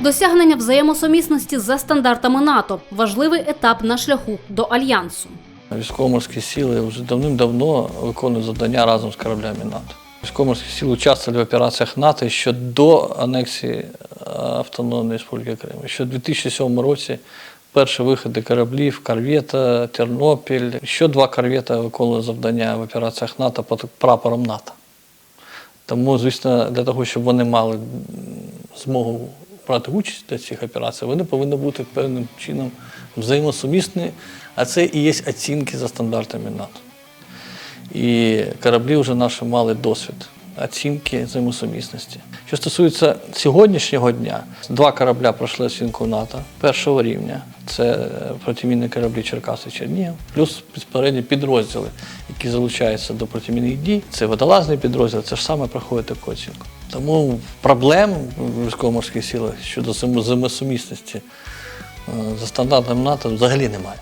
Досягнення взаємосумісності за стандартами НАТО важливий етап на шляху до альянсу. Військово-морські сили вже давним-давно виконують завдання разом з кораблями НАТО. Військово-морські сили участвували в операціях НАТО ще до анексії е, Автономної Республіки Крим. Ще в 2007 році перші виходи кораблів, корвета, Тернопіль. Ще два корвета виконували завдання в операціях НАТО під прапором НАТО. Тому, звісно, для того, щоб вони мали змогу брати участь в цих операціях, вони повинні бути певним чином взаємосумісні, а це і є оцінки за стандартами НАТО. І кораблі вже наші мали досвід оцінки взаємосумісності. Що стосується сьогоднішнього дня, два корабля пройшли оцінку НАТО першого рівня. Це е, протимінні кораблі Черкаси Чернігів, плюс безпосередні підрозділи, які залучаються до протимінних дій. Це водолазний підрозділ, це ж саме проходить таку оцінку. Тому проблем в військово-морських силах щодо взаємосумісності е, за стандартами НАТО взагалі немає.